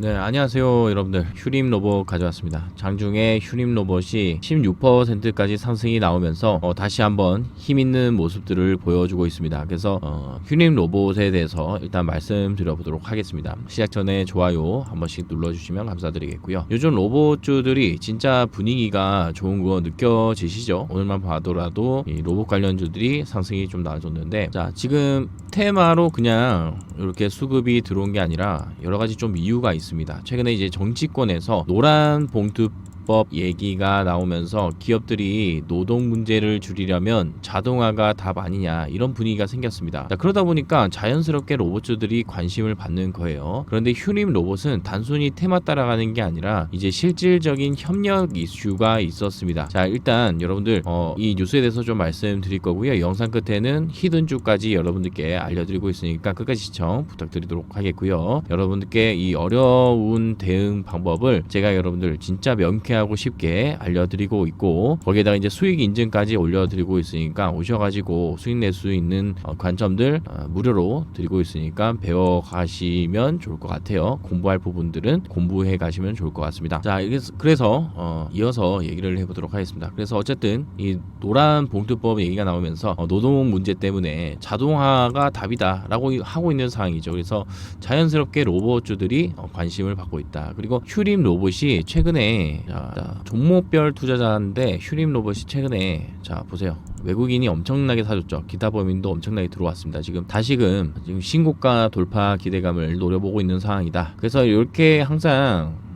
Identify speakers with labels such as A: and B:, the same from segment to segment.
A: 네, 안녕하세요, 여러분들. 휴림 로봇 가져왔습니다. 장중에 휴림 로봇이 16%까지 상승이 나오면서 어, 다시 한번 힘 있는 모습들을 보여주고 있습니다. 그래서 어, 휴림 로봇에 대해서 일단 말씀드려보도록 하겠습니다. 시작 전에 좋아요 한 번씩 눌러주시면 감사드리겠고요. 요즘 로봇주들이 진짜 분위기가 좋은 거 느껴지시죠? 오늘만 봐더라도 이 로봇 관련주들이 상승이 좀 나아졌는데, 자 지금 테마로 그냥 이렇게 수급이 들어온 게 아니라 여러 가지 좀 이유가 있습니다. 최근에 이제 정치권에서 노란 봉투 법 얘기가 나오면서 기업들이 노동 문제를 줄이려면 자동화가 답 아니냐 이런 분위기가 생겼습니다. 자, 그러다 보니까 자연스럽게 로봇주들이 관심을 받는 거예요. 그런데 휴림 로봇은 단순히 테마 따라가는 게 아니라 이제 실질적인 협력 이슈가 있었습니다. 자, 일단 여러분들 어, 이 뉴스에 대해서 좀 말씀드릴 거고요. 영상 끝에는 히든주까지 여러분들께 알려드리고 있으니까 끝까지 시청 부탁드리도록 하겠고요. 여러분들께 이 어려운 대응 방법을 제가 여러분들 진짜 명쾌하 고 쉽게 알려드리고 있고 거기에다가 이제 수익 인증까지 올려드리고 있으니까 오셔가지고 수익 낼 수 있는 어, 관점들 어, 무료로 드리고 있으니까 배워 가시면 좋을 것 같아요. 공부할 부분들은 공부해 가시면 좋을 것 같습니다. 자, 그래서, 어, 이어서 얘기를 해보도록 하겠습니다. 그래서 어쨌든 이 노란 봉투법 얘기가 나오면서 어, 노동 문제 때문에 자동화가 답이다라고 하고 있는 상황이죠. 그래서 자연스럽게 로봇주들이 어, 관심을 받고 있다. 그리고 휴림 로봇이 최근에 자, 자, 종목별 투자자인데 휴림 로봇이 최근에 자 보세요. 외국인이 엄청나게 사줬죠. 기타 범인도 엄청나게 들어왔습니다. 지금 다시금 지금 신고가 돌파 기대감을 노려보고 있는 상황이다. 그래서 이렇게 항상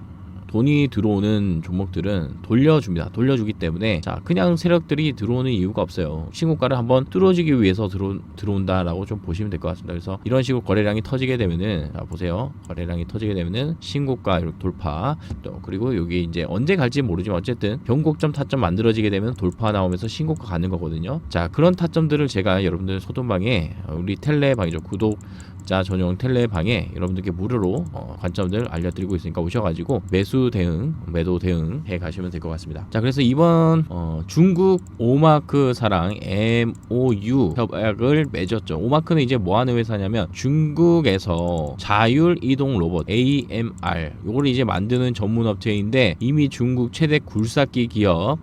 A: 돈이 들어오는 종목들은 돌려줍니다. 돌려주기 때문에 자 그냥 세력들이 들어오는 이유가 없어요. 신고가를 한번 뚫어주기 위해서 들어 들어온다라고 좀 보시면 될 것 같습니다. 그래서 이런 식으로 거래량이 터지게 되면은 자 보세요. 거래량이 터지게 되면은 신고가 돌파 또 그리고 여기 이제 언제 갈지 모르지만 어쨌든 변곡점 타점 만들어지게 되면 돌파 나오면서 신고가 가는 거거든요. 자 그런 타점들을 제가 여러분들 소돈방에 어, 우리 텔레방이죠 구독 자 전용 텔레방에 여러분들께 무료로 어, 관점들 알려드리고 있으니까 오셔가지고 매수 대응, 매도 대응 해 가시면 될 것 같습니다. 자 그래서 이번 어, 중국 오마크 사랑 MOU 협약을 맺었죠. 오마크는 이제 뭐 하는 회사냐면 중국에서 자율 이동 로봇 AMR 요걸 이제 만드는 전문 업체인데 이미 중국 최대 굴삭기 기업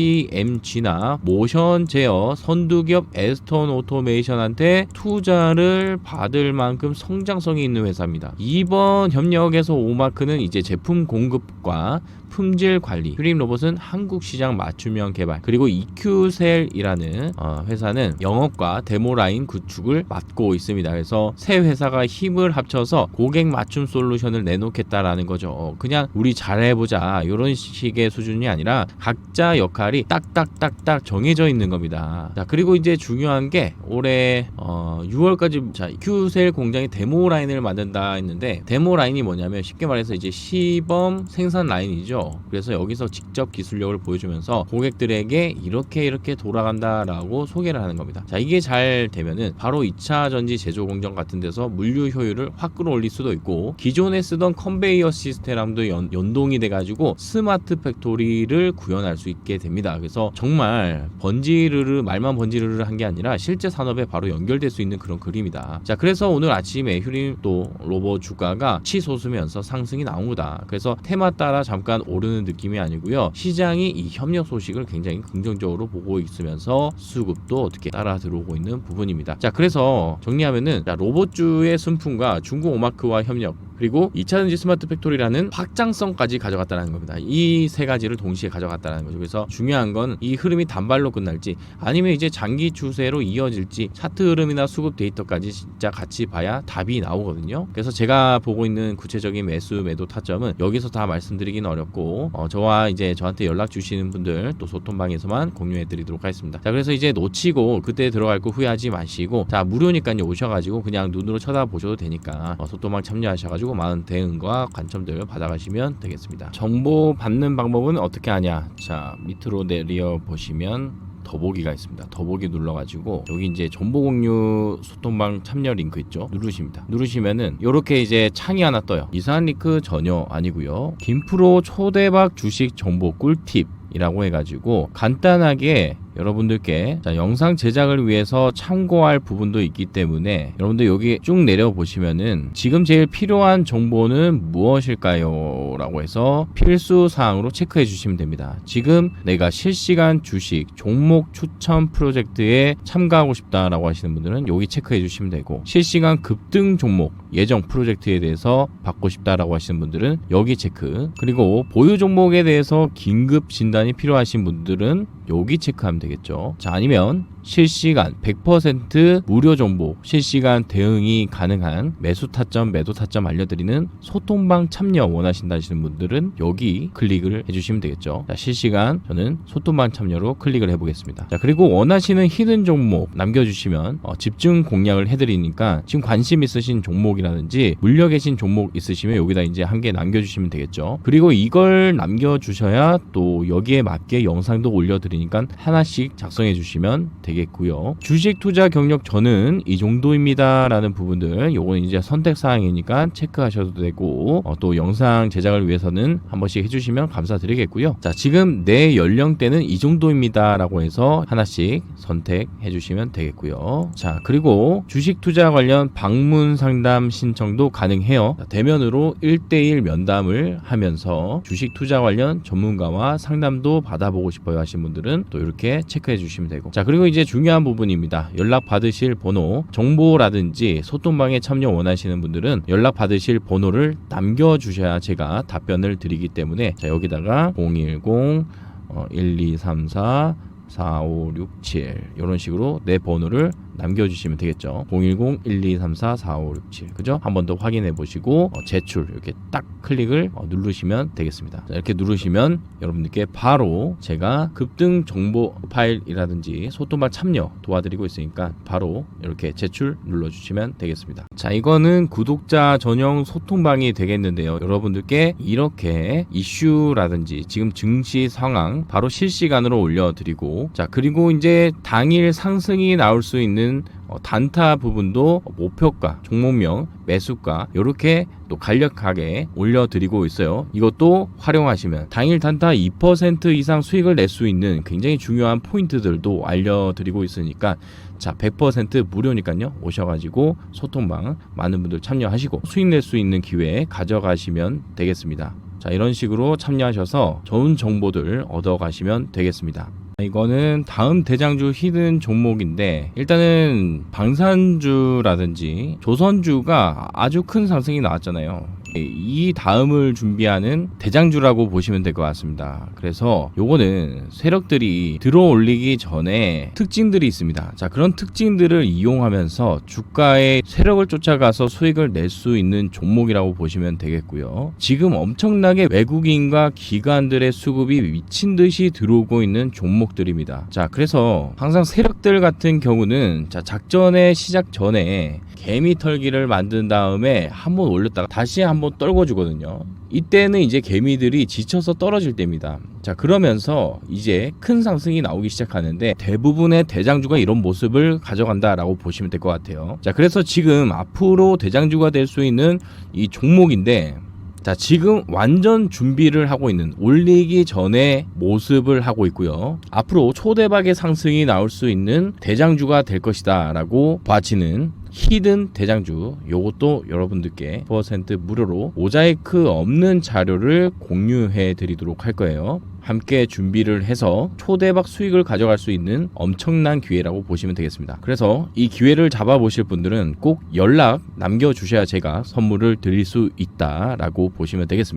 A: XCMG나 모션 제어 선두 기업 에스턴 오토메이션한테 투자를 받을 만큼 성장성이 있는 회사입니다. 이번 협력에서 오마크는 이제 제품 공급과 품질 관리, 휴림 로봇은 한국 시장 맞춤형 개발, 그리고 EQ셀이라는 어, 회사는 영업과 데모 라인 구축을 맡고 있습니다. 그래서 세 회사가 힘을 합쳐서 고객 맞춤 솔루션을 내놓겠다라는 거죠. 어, 그냥 우리 잘해보자 이런 식의 수준이 아니라 각자 역할이 딱딱딱딱 정해져 있는 겁니다. 자 그리고 이제 중요한 게 올해 어, 6월까지 자 EQ셀 공장이 데모 라인을 만든다 했는데 데모 라인이 뭐냐면 쉽게 말해서 이제 시범 생산 라인이죠. 그래서 여기서 직접 기술력을 보여주면서 고객들에게 이렇게 이렇게 돌아간다라고 소개를 하는 겁니다. 자 이게 잘 되면은 바로 2차 전지 제조 공정 같은 데서 물류 효율을 확 끌어올릴 수도 있고 기존에 쓰던 컨베이어 시스템랑도 연, 연동이 돼가지고 스마트 팩토리를 구현할 수 있게 됩니다. 그래서 정말 번지르르 말만 번지르르 한 게 아니라 실제 산업에 바로 연결될 수 있는 그런 그림이다. 자 그래서 오늘 아침에 휴림 또 로봇 주가가 치솟으면서 상승이 나온 거다. 그래서 테마 따라 잠깐 오르는 느낌이 아니고요. 시장이 이 협력 소식을 굉장히 긍정적으로 보고 있으면서 수급도 어떻게 따라 들어오고 있는 부분입니다. 자, 그래서 정리하면은 자, 로봇주의 순풍과 중국 오마크와 협력 그리고 2차 전지 스마트 팩토리라는 확장성까지 가져갔다는 겁니다. 이 세 가지를 동시에 가져갔다는 거죠. 그래서 중요한 건 이 흐름이 단발로 끝날지 아니면 이제 장기 추세로 이어질지 차트 흐름이나 수급 데이터까지 진짜 같이 봐야 답이 나오거든요. 그래서 제가 보고 있는 구체적인 매수 매도 타점은 여기서 다 말씀드리긴 어렵고 어, 저와 이제 저한테 연락 주시는 분들 또 소통방에서만 공유해 드리도록 하겠습니다. 자 그래서 이제 놓치고 그때 들어갈 거 후회하지 마시고 자 무료니까요 오셔가지고 그냥 눈으로 쳐다보셔도 되니까 어, 소통방 참여하셔가지고 많은 대응과 관점들 받아가시면 되겠습니다. 정보 받는 방법은 어떻게 하냐? 자 밑으로 내려 보시면 더보기가 있습니다. 더보기 눌러가지고 여기 이제 정보 공유 소통방 참여 링크 있죠? 누르십니다. 누르시면은 이렇게 이제 창이 하나 떠요. 이상한 링크 전혀 아니고요. 김프로 초대박 주식 정보 꿀팁. 이라고 해가지고 간단하게 여러분들께 자, 영상 제작을 위해서 참고할 부분도 있기 때문에 여러분들 여기 쭉 내려 보시면은 지금 제일 필요한 정보는 무엇일까요? 라고 해서 필수 사항으로 체크해 주시면 됩니다. 지금 내가 실시간 주식 종목 추천 프로젝트에 참가하고 싶다라고 하시는 분들은 여기 체크해 주시면 되고 실시간 급등 종목 예정 프로젝트에 대해서 받고 싶다라고 하시는 분들은 여기 체크 그리고 보유 종목에 대해서 긴급 진단이 필요하신 분들은 여기 체크하면 되겠죠. 자, 아니면 실시간 100% 무료 정보, 실시간 대응이 가능한 매수 타점, 매도 타점 알려드리는 소통방 참여 원하신다 하시는 분들은 여기 클릭을 해주시면 되겠죠. 자, 실시간 저는 소통방 참여로 클릭을 해보겠습니다. 자, 그리고 원하시는 히든 종목 남겨주시면 어, 집중 공략을 해드리니까 지금 관심 있으신 종목이라든지 물려 계신 종목 있으시면 여기다 이제 한 개 남겨주시면 되겠죠. 그리고 이걸 남겨주셔야 또 여기에 맞게 영상도 올려드리 니까 하나씩 작성해 주시면 되겠고요. 주식 투자 경력 저는 이 정도입니다 라는 부분들 요거는 이제 선택 사항이니까 체크하셔도 되고 어, 또 영상 제작을 위해서는 한 번씩 해주시면 감사드리겠고요. 자 지금 내 연령대는 이 정도입니다 라고 해서 하나씩 선택해 주시면 되겠고요. 자 그리고 주식 투자 관련 방문 상담 신청도 가능해요. 자, 대면으로 1대1 면담을 하면서 주식 투자 관련 전문가와 상담도 받아보고 싶어요 하신 분들은 또 이렇게 체크해 주시면 되고. 자 그리고 이제 중요한 부분입니다. 연락 받으실 번호 정보라든지 소통방에 참여 원하시는 분들은 연락 받으실 번호를 남겨 주셔야 제가 답변을 드리기 때문에 자 여기다가 010 어, 1234 4567 이런 식으로 내 번호를 남겨주시면 되겠죠. 010-1234-4567 그죠? 한 번 더 확인해 보시고 어, 제출 이렇게 딱 클릭을 어, 누르시면 되겠습니다. 자, 이렇게 누르시면 여러분들께 바로 제가 급등 정보 파일이라든지 소통방 참여 도와드리고 있으니까 바로 이렇게 제출 눌러주시면 되겠습니다. 자 이거는 구독자 전용 소통방이 되겠는데요. 여러분들께 이렇게 이슈라든지 지금 증시 상황 바로 실시간으로 올려드리고 자 그리고 이제 당일 상승이 나올 수 있는 어, 단타 부분도 목표가, 종목명, 매수가 이렇게 또 간략하게 올려드리고 있어요. 이것도 활용하시면 당일 단타 2% 이상 수익을 낼 수 있는 굉장히 중요한 포인트들도 알려드리고 있으니까 자 100% 무료니까요 오셔가지고 소통방 많은 분들 참여하시고 수익 낼 수 있는 기회 가져가시면 되겠습니다. 자 이런 식으로 참여하셔서 좋은 정보들 얻어가시면 되겠습니다. 이거는 다음 대장주 히든 종목인데 일단은 방산주라든지 조선주가 아주 큰 상승이 나왔잖아요. 이 다음을 준비하는 대장주라고 보시면 될 것 같습니다. 그래서 요거는 세력들이 들어 올리기 전에 특징들이 있습니다. 자, 그런 특징들을 이용하면서 주가의 세력을 쫓아가서 수익을 낼 수 있는 종목이라고 보시면 되겠고요. 지금 엄청나게 외국인과 기관들의 수급이 미친 듯이 들어오고 있는 종목들입니다. 자, 그래서 항상 세력들 같은 경우는 자, 작전의 시작 전에 개미 털기를 만든 다음에 한 번 올렸다가 다시 한 번 떨궈 주거든요. 이때는 이제 개미들이 지쳐서 떨어질 때입니다. 자, 그러면서 이제 큰 상승이 나오기 시작하는데 대부분의 대장주가 이런 모습을 가져간다라고 보시면 될 것 같아요. 자, 그래서 지금 앞으로 대장주가 될 수 있는 이 종목인데 자, 지금 완전 준비를 하고 있는 올리기 전에 모습을 하고 있고요. 앞으로 초대박의 상승이 나올 수 있는 대장주가 될 것이다 라고 봐지는 히든 대장주 요것도 여러분들께 100% 무료로 모자이크 없는 자료를 공유해 드리도록 할 거예요. 함께 준비를 해서 초대박 수익을 가져갈 수 있는 엄청난 기회라고 보시면 되겠습니다. 그래서 이 기회를 잡아보실 분들은 꼭 연락 남겨주셔야 제가 선물을 드릴 수 있다라고 보시면 되겠습니다.